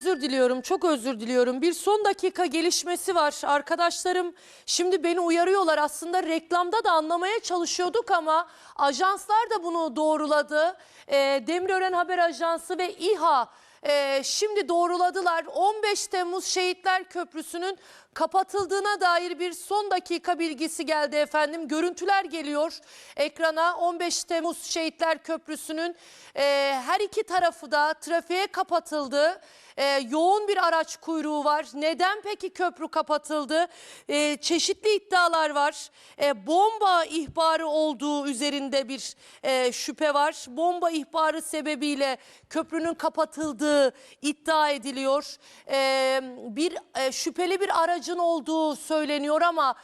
Özür diliyorum, çok özür diliyorum. Bir son dakika gelişmesi var. Arkadaşlarım şimdi beni uyarıyorlar. Aslında reklamda da anlamaya çalışıyorduk ama ajanslar da bunu doğruladı. Ee, Demirören Haber Ajansı ve İHA e, şimdi doğruladılar. 15 Temmuz Şehitler Köprüsü'nün kapatıldığına dair bir son dakika bilgisi geldi efendim. Görüntüler geliyor ekrana. 15 Temmuz Şehitler Köprüsü'nün e, her iki tarafı da trafiğe kapatıldı. E, yoğun bir araç kuyruğu var. Neden peki köprü kapatıldı? E, çeşitli iddialar var. E, bomba ihbarı olduğu üzerinde bir e, şüphe var. Bomba ihbarı sebebiyle köprünün kapatıldığı iddia ediliyor. E, bir e, şüpheli bir aracın olduğu söyleniyor ama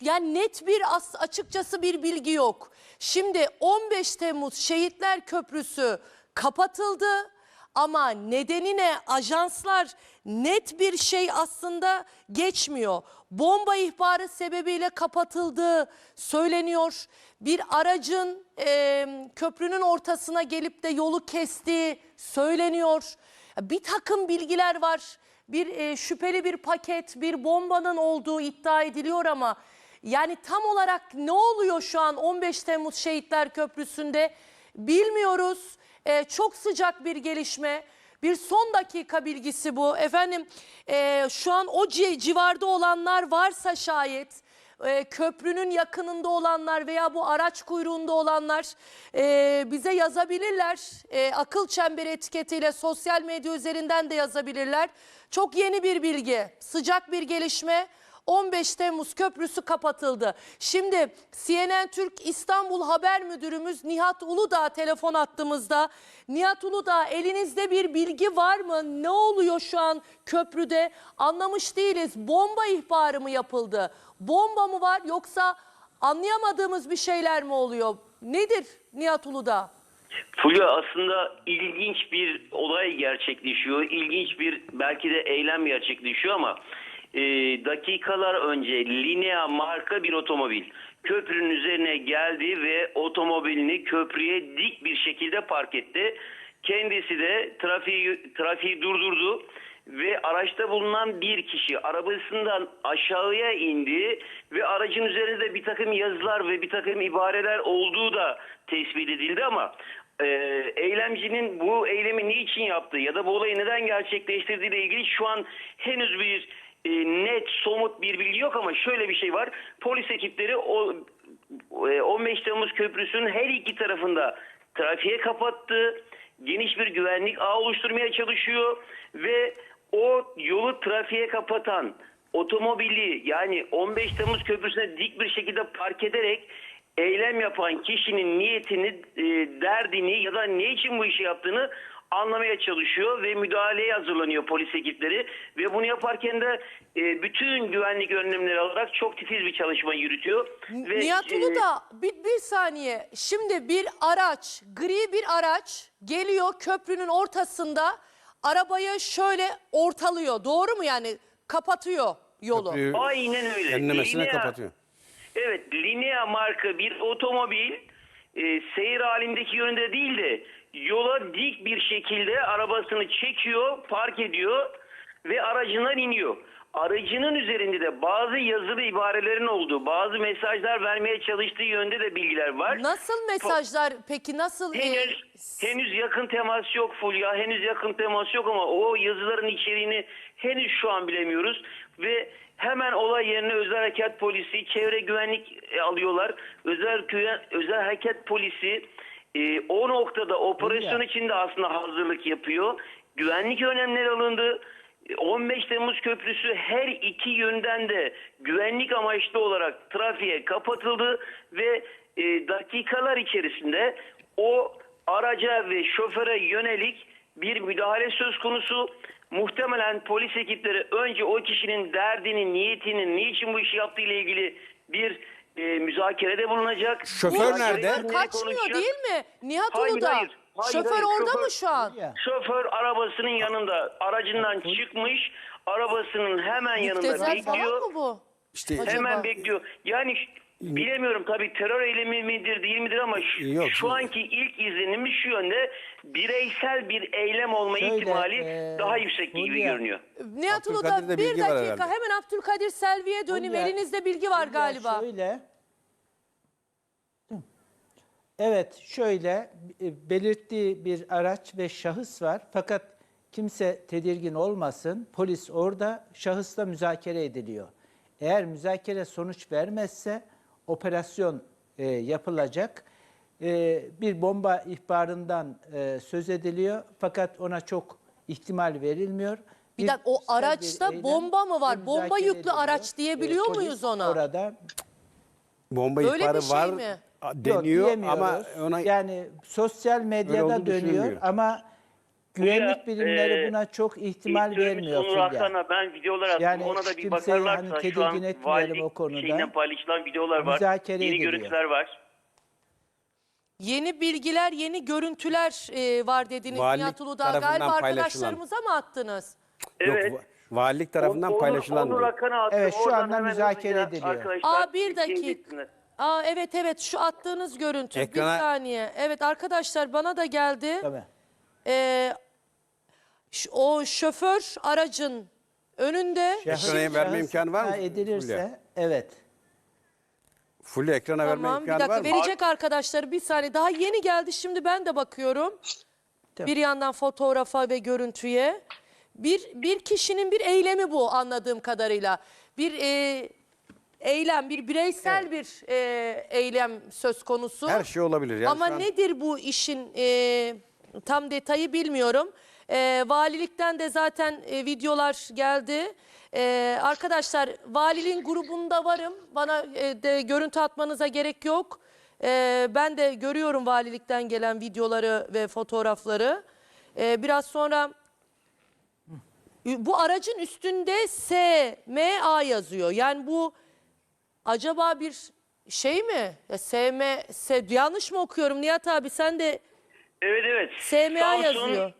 yani net bir as- açıkçası bir bilgi yok. Şimdi 15 Temmuz Şehitler Köprüsü kapatıldı. Ama nedenine ajanslar net bir şey aslında geçmiyor. Bomba ihbarı sebebiyle kapatıldığı söyleniyor. Bir aracın e, köprünün ortasına gelip de yolu kestiği söyleniyor. Bir takım bilgiler var. Bir e, şüpheli bir paket, bir bombanın olduğu iddia ediliyor ama yani tam olarak ne oluyor şu an 15 Temmuz Şehitler Köprüsü'nde bilmiyoruz. Ee, çok sıcak bir gelişme. Bir son dakika bilgisi bu. Efendim e, şu an o ci- civarda olanlar varsa şayet e, köprünün yakınında olanlar veya bu araç kuyruğunda olanlar e, bize yazabilirler. E, akıl çemberi etiketiyle sosyal medya üzerinden de yazabilirler. Çok yeni bir bilgi, sıcak bir gelişme. 15 Temmuz Köprüsü kapatıldı. Şimdi CNN Türk İstanbul Haber Müdürümüz Nihat Uludağ telefon attığımızda. Nihat Uludağ elinizde bir bilgi var mı? Ne oluyor şu an köprüde? Anlamış değiliz. Bomba ihbarı mı yapıldı? Bomba mı var yoksa anlayamadığımız bir şeyler mi oluyor? Nedir Nihat Uludağ? Fulya aslında ilginç bir olay gerçekleşiyor. İlginç bir belki de eylem gerçekleşiyor ama e, dakikalar önce Linea marka bir otomobil köprünün üzerine geldi ve otomobilini köprüye dik bir şekilde park etti. Kendisi de trafiği, trafiği durdurdu ve araçta bulunan bir kişi arabasından aşağıya indi ve aracın üzerinde bir takım yazılar ve bir takım ibareler olduğu da tespit edildi ama e, eylemcinin bu eylemi niçin yaptığı ya da bu olayı neden gerçekleştirdiği ile ilgili şu an henüz bir e, net somut bir bilgi yok ama şöyle bir şey var. Polis ekipleri o e, 15 Temmuz Köprüsü'nün her iki tarafında trafiğe kapattı. Geniş bir güvenlik ağı oluşturmaya çalışıyor ve o yolu trafiğe kapatan otomobili yani 15 Temmuz Köprüsü'ne dik bir şekilde park ederek eylem yapan kişinin niyetini, e, derdini ya da ne için bu işi yaptığını anlamaya çalışıyor ve müdahaleye hazırlanıyor polis ekipleri ve bunu yaparken de e, bütün güvenlik önlemleri alarak çok titiz bir çalışma yürütüyor. Ve, Nihat e, Uludağ bir, bir saniye. Şimdi bir araç, gri bir araç geliyor köprünün ortasında arabayı şöyle ortalıyor. Doğru mu yani? Kapatıyor yolu. Köprüyü Aynen öyle. enlemesine Linea- kapatıyor. Evet, Linea marka bir otomobil e, seyir halindeki yönde değil de yola dik bir şekilde arabasını çekiyor, park ediyor ve aracından iniyor. Aracının üzerinde de bazı yazılı ibarelerin olduğu, bazı mesajlar vermeye çalıştığı yönde de bilgiler var. Nasıl mesajlar peki nasıl? e, Henüz, henüz yakın temas yok Fulya. Henüz yakın temas yok ama o yazıların içeriğini henüz şu an bilemiyoruz. Ve hemen olay yerine özel harekat polisi, çevre güvenlik e, alıyorlar. Özel güven, özel harekat polisi e, o noktada operasyon içinde aslında hazırlık yapıyor. Güvenlik önlemleri alındı. 15 Temmuz Köprüsü her iki yönden de güvenlik amaçlı olarak trafiğe kapatıldı ve e, dakikalar içerisinde o araca ve şoföre yönelik bir müdahale söz konusu. Muhtemelen polis ekipleri önce o kişinin derdini, niyetini, niçin bu işi yaptığı ile ilgili bir e, müzakerede bulunacak. Şoför Müzakere nerede? Kaçmıyor konuşacak. değil mi? Nihat Hayır, Uludağ. hayır. Hayır, Şoför hayır, orada şoför- mı şu an? Şoför arabasının yanında aracından çıkmış arabasının hemen yanında Müptezel falan bekliyor. mı bu? İşte Acaba? Hemen bekliyor. Yani Bilemiyorum tabii terör eylemi midir değil midir ama şu, Yok, şu anki ilk izlenimi şu yönde bireysel bir eylem olma Şöyle, ihtimali e, daha yüksek gibi Fulya, görünüyor. Nihat Ulu'da Abdülkadir'de bir bilgi var dakika herhalde. hemen Abdülkadir Selvi'ye döneyim. Fulya- Elinizde bilgi var galiba. Şöyle. Evet şöyle e, belirttiği bir araç ve şahıs var. Fakat kimse tedirgin olmasın. Polis orada şahısla müzakere ediliyor. Eğer müzakere sonuç vermezse operasyon e, yapılacak. E, bir bomba ihbarından e, söz ediliyor. Fakat ona çok ihtimal verilmiyor. Bir dakika, o bir araçta bomba mı var? Bomba yüklü ediliyor. araç diyebiliyor polis muyuz ona? Orada Bomba Öyle bir ihbarı şey var mi? a- Yok, deniyor ama ona yani sosyal medyada dönüyor ama güvenlik Fulya, birimleri e, buna çok ihtimal vermiyor Onur. Hakan'a ben videolar attım. Yani Ona da bir bakarlarsa hani şu an valilik o konuda. şeyinden paylaşılan videolar var. Müzakere Yeni ediliyor. görüntüler var. Yeni bilgiler, yeni görüntüler e, var dediniz Valilik Nihat Uludağ. Galiba paylaşılan. arkadaşlarımıza mı attınız? Evet. yok va- valilik tarafından Onur- paylaşılan Onur. Hakan'a attım. Evet, şu anda müzakere ediliyor. Arkadaşlar, Aa bir dakika. Aa evet evet şu attığınız görüntü. Ekrana- Bir saniye. Evet arkadaşlar bana da geldi. Tabii. Ee, ş- o şoför aracın önünde. Ekrana verme imkanı var mı? edilirse Fulya? evet. Full ekrana verme Tamam bir imkanı dakika var mı? verecek arkadaşlar bir saniye. Daha yeni geldi şimdi ben de bakıyorum. Tamam. Bir yandan fotoğrafa ve görüntüye. Bir, bir kişinin bir eylemi bu anladığım kadarıyla. Bir e, eylem, bir bireysel bir e, eylem söz konusu. Her şey olabilir. Yani Ama şu an- nedir bu işin e, tam detayı bilmiyorum. E, valilikten de zaten e, videolar geldi. E, arkadaşlar valiliğin grubunda varım. Bana e, de görüntü atmanıza gerek yok. E, ben de görüyorum valilikten gelen videoları ve fotoğrafları. E, biraz sonra bu aracın üstünde SMA yazıyor. Yani bu acaba bir şey mi? Ya SM, S- yanlış mı okuyorum Nihat abi sen de Evet evet. SMA yazıyor.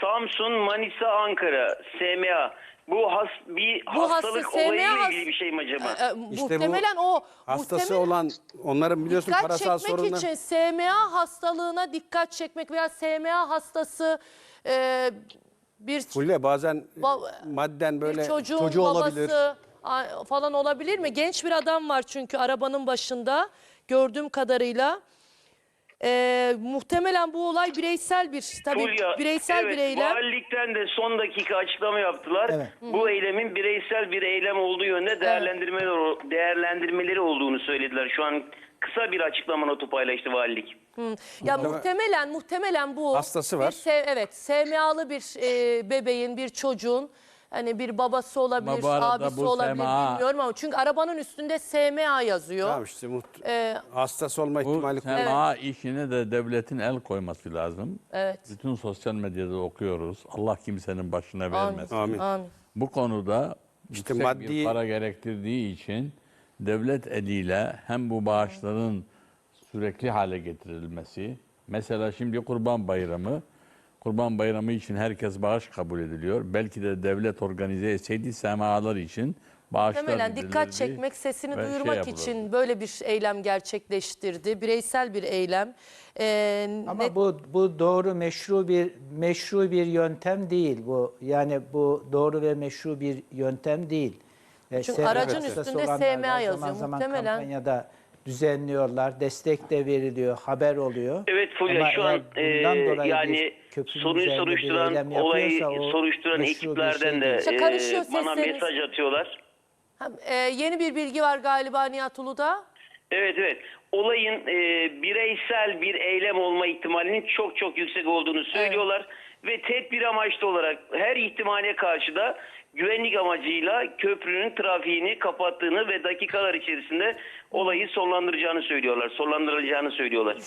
Samsun, Manisa, Ankara. SMA. Bu has, bir Bu hasta- hastalık SMA olayıyla has- ilgili bir şey mi acaba? e, İşte bu muhtemelen o Hastası muhtemelen olan onların biliyorsun dikkat parasal çekmek için SMA hastalığına dikkat çekmek veya SMA hastası e, bir Fulya bazen Ba- madden böyle bir çocuğun çocuğu babası olabilir. a- falan olabilir mi? Genç bir adam var çünkü arabanın başında gördüğüm kadarıyla. Ee, muhtemelen bu olay bireysel bir tabii Fulya, bireysel evet, bir eylem. Valilikten de son dakika açıklama yaptılar. Evet. Bu eylemin bireysel bir eylem olduğu yönde değerlendirmeleri, değerlendirmeleri olduğunu söylediler. Şu an kısa bir açıklama notu paylaştı valilik. Hı. Ya muhtemelen muhtemelen bu Hastası var. Bir evet, SMA'lı bir e, bebeğin, bir çocuğun hani bir babası olabilir, Ama bu arada abisi bu olabilir SMA bilmiyorum ama çünkü arabanın üstünde SMA yazıyor. Tamam işte muht- Ee, hastası olma Bu ihtimali sema işine de devletin el koyması lazım. Evet. Bütün sosyal medyada okuyoruz. Allah kimsenin başına vermesin. Amin. Amin. Bu konuda İşte yüksek maddi- bir para gerektirdiği için devlet eliyle hem bu bağışların sürekli hale getirilmesi. Mesela şimdi Kurban Bayramı. Kurban Bayramı için herkes bağış kabul ediliyor. Belki de devlet organize etseydi semalar için bağışlar Muhtemelen dikkat çekmek, sesini ve şey duyurmak yapılırdı. için böyle bir eylem gerçekleştirdi. Bireysel bir eylem. Ee, Ama ne- bu bu doğru meşru bir meşru bir yöntem değil bu. Yani bu doğru ve meşru bir yöntem değil. E, Çünkü aracın üstünde SMA yazıyor. Zaman zaman Muhtemelen- kampanyada düzenliyorlar, destek de veriliyor, haber oluyor. Evet Fulya Ama şu an e, yani soruyu soruşturan, olayı soruşturan ekiplerden şey de. İşte e, bana mesaj atıyorlar. Ha, e, yeni bir bilgi var galiba Nihat Ulu'da. Evet evet. Olayın e, bireysel bir eylem olma ihtimalinin çok çok yüksek olduğunu söylüyorlar. Ve tedbir amaçlı olarak her ihtimale karşı da güvenlik amacıyla köprünün trafiğini kapattığını ve dakikalar içerisinde olayı sonlandıracağını söylüyorlar. Sonlandırılacağını söylüyorlar. Şu